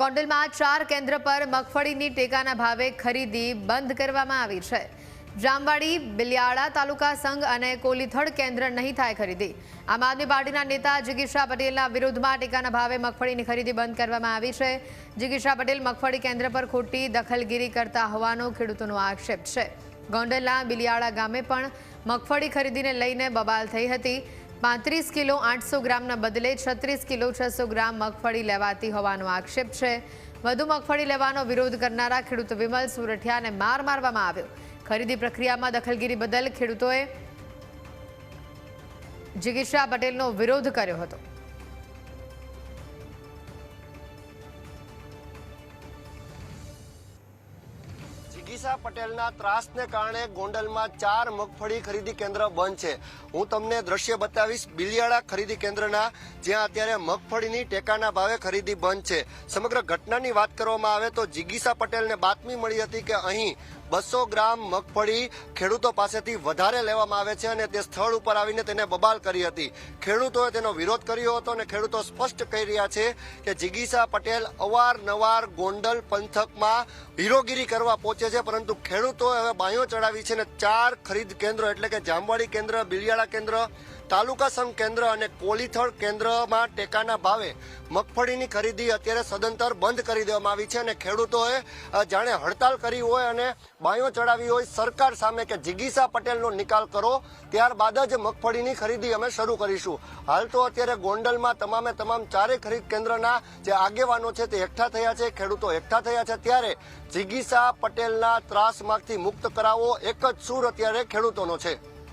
ગોંડલમાં ચાર કેન્દ્ર પર મગફળીની ટેકાના ભાવે ખરીદી બંધ કરવામાં આવી છે. જામવાડી, બિલિયાળા તાલુકા સંઘ અને કોલીથડ કેન્દ્ર નહીં થાય ખરીદી. આમ આદમી પાર્ટીના નેતા જિગીશા પટેલના વિરોધમાં ટેકાના ભાવે મગફળીની ખરીદી બંધ કરવામાં આવી છે. જિગીશા પટેલ મગફળી કેન્દ્ર પર ખોટી દખલગીરી કરતા હોવાનો ખેડૂતોનો આક્ષેપ છે. ગોંડલના બિલિયાળા ગામે પણ મગફળી ખરીદીને લઈને બબાલ થઈ હતી. પાંત્રીસ કિલો આઠસો ગ્રામના બદલે છત્રીસ કિલો છસો ગ્રામ મગફળી લેવાતી હોવાનો આક્ષેપ છે. વધુ મગફળી લેવાનો વિરોધ કરનારા ખેડૂત વિમલ સુરઠિયાને માર મારવામાં આવ્યો. ખરીદી પ્રક્રિયામાં દખલગીરી બદલ ખેડૂતોએ જિગીશા પટેલનો વિરોધ કર્યો હતો. જિગીસા પટેલના ત્રાસને કારણે ગોંડલમાં ચાર મગફળી ખરીદી કેન્દ્ર બંધ છે. હું તમને દ્રશ્ય બતાવીશ, બિલિયાળા ખરીદી કેન્દ્રના, જ્યાં અત્યારે મગફળીની ટેકાના ભાવે ખરીદી બંધ છે. સમગ્ર ઘટનાની વાત કરવામાં આવે તો જિગીસા પટેલને બાતમી મળી હતી કે અહીં બસો ગ્રામ મગફળી ખેડૂતો પાસેથી વધારે લેવામાં આવે છે અને તે સ્થળ ઉપર આવીને તેને બબાલ કરી હતી. ખેડૂતોએ તેનો વિરોધ કર્યો હતો અને ખેડૂતો સ્પષ્ટ કહી રહ્યા છે કે જિગીસા પટેલ અવારનવાર ગોંડલ પંથકમાં હીરોગીરી કરવા પહોંચે છે, પરંતુ ખેડૂતોએ હવે બાંયો ચડાવી છે અને ચાર ખરીદ કેન્દ્રો એટલે કે જામવાડી કેન્દ્ર, બિલિયાળા કેન્દ્ર તાલુકા સંઘ કેન્દ્ર અને કોલીથળ કેન્દ્રમાં ટેકાના ભાવે મગફળીની ખરીદી અત્યારે સદંતર બંધ કરી દેવામાં આવી છે અને ખેડૂતોએ જાણે હડતાલ કરી હોય અને બાયો ચડાવી હોય, સરકાર સામે કે જિગીસા પટેલનો નિકાલ કરો, ત્યારબાદ જ મગફળીની ખરીદી અમે શરૂ કરીશું. હાલ તો અત્યારે ગોંડલમાં તમામે તમામ ચારે ખરીદ કેન્દ્રના જે આગેવાનો છે તે એકઠા થયા છે, ખેડૂતો એકઠા થયા છે. ત્યારે જિગીસા પટેલના ત્રાસમાંથી મુક્ત કરાવવો એક જ સૂર અત્યારે ખેડૂતોનો છે.